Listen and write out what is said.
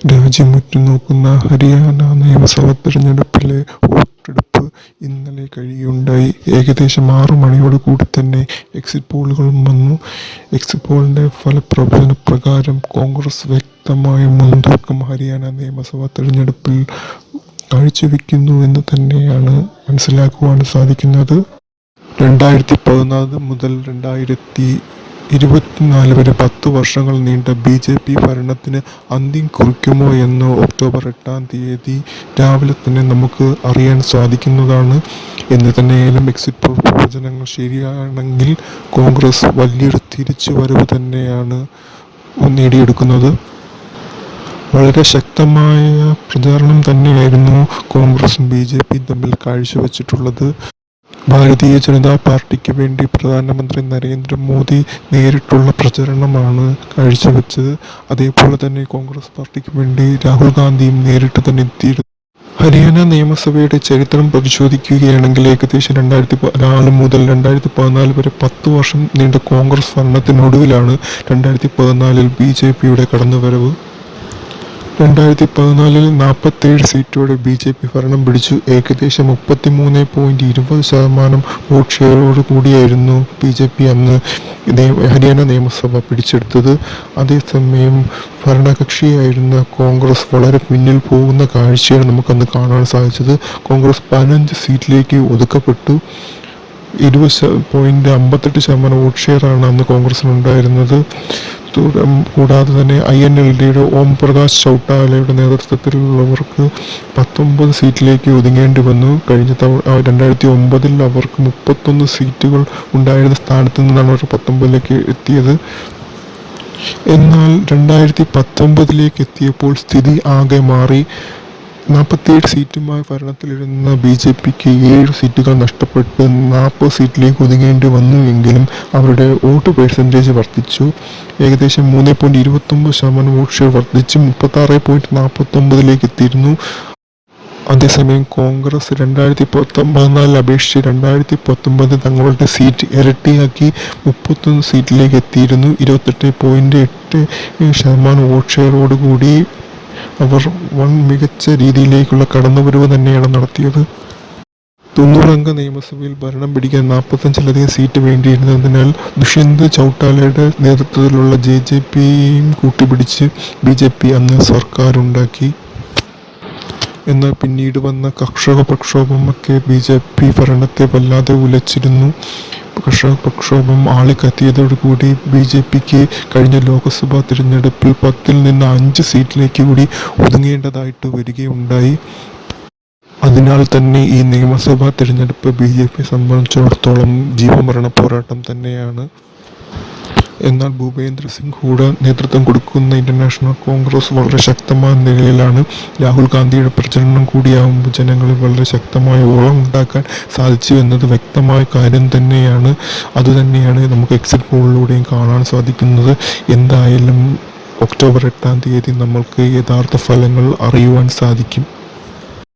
രാജ്യം ഉറ്റുനോക്കുന്ന ഹരിയാന നിയമസഭാ തെരഞ്ഞെടുപ്പിലെ വോട്ടെടുപ്പ് ഇന്നലെ കഴിയുകയുണ്ടായി. ഏകദേശം ആറ് മണിയോട് കൂടി തന്നെ എക്സിറ്റ് പോളുകളും വന്നു. എക്സിറ്റ് പോളിന്റെ ഫലപ്രവചനപ്രകാരം കോൺഗ്രസ് വ്യക്തമായ മുൻതൂക്കം ഹരിയാന നിയമസഭാ തെരഞ്ഞെടുപ്പിൽ കാഴ്ചവെക്കുന്നു എന്ന് തന്നെയാണ് മനസ്സിലാക്കുവാൻ സാധിക്കുന്നത്. രണ്ടായിരത്തി പതിനാല് മുതൽ രണ്ടായിരത്തി ഇരുപത്തിനാല് വരെ പത്ത് വർഷങ്ങൾ നീണ്ട ബി ജെ പി ഭരണത്തിന് അന്ത്യം കുറിക്കുമോ എന്ന് ഒക്ടോബർ എട്ടാം തീയതി രാവിലെ തന്നെ നമുക്ക് അറിയാൻ സാധിക്കുന്നതാണ്. എന്ന് തന്നെയായാലും എക്സിറ്റ് പോൾ പ്രവചനങ്ങൾ ശരിയാണെങ്കിൽ കോൺഗ്രസ് വലിയൊരു തിരിച്ചുവരവ് തന്നെയാണ് നേടിയെടുക്കുന്നത്. വളരെ ശക്തമായ പ്രചാരണം തന്നെയായിരുന്നു കോൺഗ്രസും ബി ജെ പിയും തമ്മിൽ കാഴ്ചവെച്ചിട്ടുള്ളത്. ഭാരതീയ ജനതാ പാർട്ടിക്ക് വേണ്ടി പ്രധാനമന്ത്രി നരേന്ദ്രമോദി നേരിട്ടുള്ള പ്രചരണമാണ് കാഴ്ചവെച്ചത്. അതേപോലെ തന്നെ കോൺഗ്രസ് പാർട്ടിക്ക് വേണ്ടി രാഹുൽ ഗാന്ധിയും നേരിട്ട് തന്നെ എത്തിയിരുന്നു. ഹരിയാന നിയമസഭയുടെ ചരിത്രം പരിശോധിക്കുകയാണെങ്കിൽ ഏകദേശം രണ്ടായിരത്തി പതിനാല് മുതൽ രണ്ടായിരത്തി പതിനാല് വരെ പത്ത് വർഷം നീണ്ട കോൺഗ്രസ് ഭരണത്തിനൊടുവിലാണ് രണ്ടായിരത്തി പതിനാലിൽ ബി ജെ പിയുടെ കടന്നുവരവ്. രണ്ടായിരത്തി പതിനാലിൽ നാൽപ്പത്തേഴ് സീറ്റോടെ ബി ജെ പി ഭരണം പിടിച്ചു. ഏകദേശം മുപ്പത്തിമൂന്നേ പോയിന്റ് ഇരുപത് ശതമാനം വോട്ട് ഷെയറോട് കൂടിയായിരുന്നു ബി ജെ പി അന്ന് ഹരിയാന നിയമസഭ പിടിച്ചെടുത്തത്. അതേസമയം ഭരണകക്ഷിയായിരുന്ന കോൺഗ്രസ് വളരെ പിന്നിൽ പോകുന്ന കാഴ്ചയാണ് നമുക്കന്ന് കാണാൻ സാധിച്ചത്. കോൺഗ്രസ് പതിനഞ്ച് സീറ്റിലേക്ക് ഒതുക്കപ്പെട്ടു. ഇരുപത് പോയിന്റ് അമ്പത്തെട്ട് ശതമാനം വോട്ട് ഷെയറാണ് അന്ന് കോൺഗ്രസിനുണ്ടായിരുന്നത്. കൂടാതെ തന്നെ ഐ എൻ എൽ ഡിയുടെ ഓം പ്രകാശ് ചൗട്ടാലയുടെ നേതൃത്വത്തിലുള്ളവർക്ക് പത്തൊമ്പത് സീറ്റിലേക്ക് ഒതുങ്ങേണ്ടി വന്നു. കഴിഞ്ഞ തവണ രണ്ടായിരത്തി ഒമ്പതിൽ അവർക്ക് മുപ്പത്തൊന്ന് സീറ്റുകൾ ഉണ്ടായിരുന്ന സ്ഥാനത്ത് നിന്നാണ് അവർ പത്തൊമ്പതിലേക്ക് എത്തിയത്. എന്നാൽ രണ്ടായിരത്തി പത്തൊമ്പതിലേക്ക് എത്തിയപ്പോൾ സ്ഥിതി ആകെ മാറി. നാൽപ്പത്തിയേഴ് സീറ്റുമായി ഭരണത്തിലിരുന്ന ബി ജെ പിക്ക് ഏഴ് സീറ്റുകൾ നഷ്ടപ്പെട്ട് നാൽപ്പത് സീറ്റിലേക്ക് ഒതുങ്ങേണ്ടി വന്നു എങ്കിലും അവരുടെ വോട്ട് പെർസെന്റേജ് വർദ്ധിച്ചു ഏകദേശം മൂന്ന് പോയിന്റ് ഇരുപത്തൊമ്പത് ശതമാനം വോട്ട് ഷെയർ വർധിച്ച് മുപ്പത്താറ് പോയിന്റ് നാൽപ്പത്തൊമ്പതിലേക്ക് എത്തിയിരുന്നു. അതേസമയം കോൺഗ്രസ് രണ്ടായിരത്തി പത്തൊമ്പതിനാലിൽ അപേക്ഷിച്ച് രണ്ടായിരത്തി പത്തൊമ്പതിൽ തങ്ങളുടെ സീറ്റ് ഇരട്ടിയാക്കി മുപ്പത്തൊന്ന് സീറ്റിലേക്ക് എത്തിയിരുന്നു. ഇരുപത്തെട്ട് പോയിന്റ് എട്ട് ശതമാനം വോട്ട് ഷെയറോട് കൂടി അവർ വൻ മികച്ച രീതിയിലേക്കുള്ള കടന്നുവരവ് തന്നെയാണ് നടത്തിയത്. തൊണ്ണൂറംഗ നിയമസഭയിൽ ഭരണം പിടിക്കാൻ നാൽപ്പത്തഞ്ചിലധികം സീറ്റ് വേണ്ടിയിരുന്നതിനാൽ ദുഷ്യന്ത് ചൗട്ടാലയുടെ നേതൃത്വത്തിലുള്ള ജെ ജെ പിയെയും കൂട്ടുപിടിച്ച് പി അന്ന് സർക്കാരുണ്ടാക്കി. എന്നാൽ പിന്നീട് വന്ന കർഷക പ്രക്ഷോഭമൊക്കെ ബി ജെ പി ഭരണത്തെ വല്ലാതെ ഉലച്ചിരുന്നു. കർഷക പ്രക്ഷോഭം ബി കൂടി പിക്ക് കഴിഞ്ഞ ലോക്സഭാ തിരഞ്ഞെടുപ്പിൽ പത്തിൽ നിന്ന് അഞ്ച് സീറ്റിലേക്ക് കൂടി ഒതുങ്ങേണ്ടതായിട്ട് വരികയുണ്ടായി. അതിനാൽ തന്നെ ഈ നിയമസഭാ തിരഞ്ഞെടുപ്പ് ബി ജെ പി സംബന്ധിച്ചിടത്തോളം ജീവമരണ പോരാട്ടം തന്നെയാണ്. എന്നാൽ ഭൂപേന്ദ്ര സിംഗ് ഹൂഡ നേതൃത്വം കൊടുക്കുന്ന ഇന്റർനാഷണൽ കോൺഗ്രസ് വളരെ ശക്തമായ നിലയിലാണ്. രാഹുൽ ഗാന്ധിയുടെ പ്രചരണം കൂടിയാകുമ്പോൾ ജനങ്ങളിൽ വളരെ ശക്തമായ ഓളം ഉണ്ടാക്കാൻ സാധിച്ചു എന്നത് വ്യക്തമായ കാര്യം തന്നെയാണ്. അതുതന്നെയാണ് നമുക്ക് എക്സിറ്റ് പോളിലൂടെയും കാണാൻ സാധിക്കുന്നത്. എന്തായാലും ഒക്ടോബർ എട്ടാം തീയതി നമ്മൾക്ക് യഥാർത്ഥ ഫലങ്ങൾ അറിയുവാൻ സാധിക്കും.